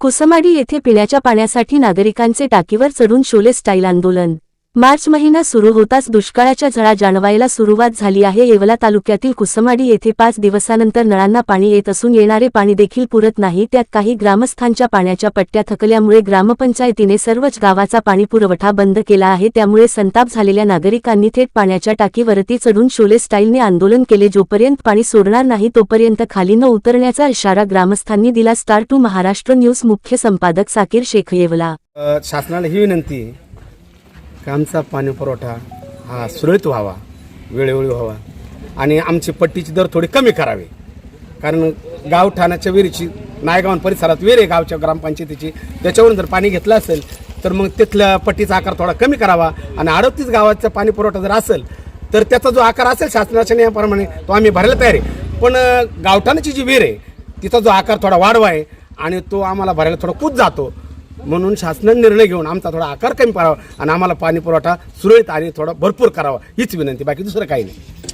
कुसमाडी येथे पिण्याच्या पाण्यासाठी नागरिकांचे टाकीवर चढून शोले स्टाईल आंदोलन. मार्च महिना सुरू होताच दुष्काळाच्या झळा जाणवायला सुरुवात झाली आहे. येवला तालुक्यातील कुसमाडी येथे पाच दिवसानंतर नळांना पाणी येत असून येणारे पाणी देखील पुरत नाही. त्यात काही ग्रामस्थांच्या पाण्याच्या पट्ट्या थकल्यामुळे ग्रामपंचायतीने सर्वच गावाचा पाणी पुरवठा बंद केला आहे. त्यामुळे संताप झालेल्या नागरिकांनी थेट पाण्याच्या टाकीवरती चढून शोले स्टाईलने आंदोलन केले. जोपर्यंत पाणी सोडणार नाही तोपर्यंत खाली न उतरण्याचा इशारा ग्रामस्थांनी दिला. स्टार टू महाराष्ट्र न्यूज मुख्य संपादक साकीर शेख येवला. शासनाला ही विनंती की आमचा पाणी पुरवठा हा सुरळीत व्हावा वेळोवेळी व्हावा. आणि आमची पट्टीची दर थोडी कमी करावी. कारण गावठाणाच्या विहिरीची नायगावन परिसरात विहीर आहे गावच्या ग्रामपंचायतीची. त्याच्यावरून जर पाणी घेतलं असेल तर मग तिथल्या पट्टीचा आकार थोडा कमी करावा. आणि अडतीस गावाचा पाणी पुरवठा जर असेल तर त्याचा जो आकार असेल शासनाच्या नियमाप्रमाणे तो आम्ही भरायला तयार आहे. पण गावठाणाची जी विहीर आहे तिचा जो आकार थोडा वाढवा आहे. आणि तो आम्हाला भरायला थोडा कूद जातो. म्हणून शासनाने निर्णय घेऊन आमचा थोडा आकार कमी करावा आणि आम्हाला पाणी पुरवठा सुरळीत आणि थोडा भरपूर करावा हीच विनंती. बाकी दुसरं काही नाही.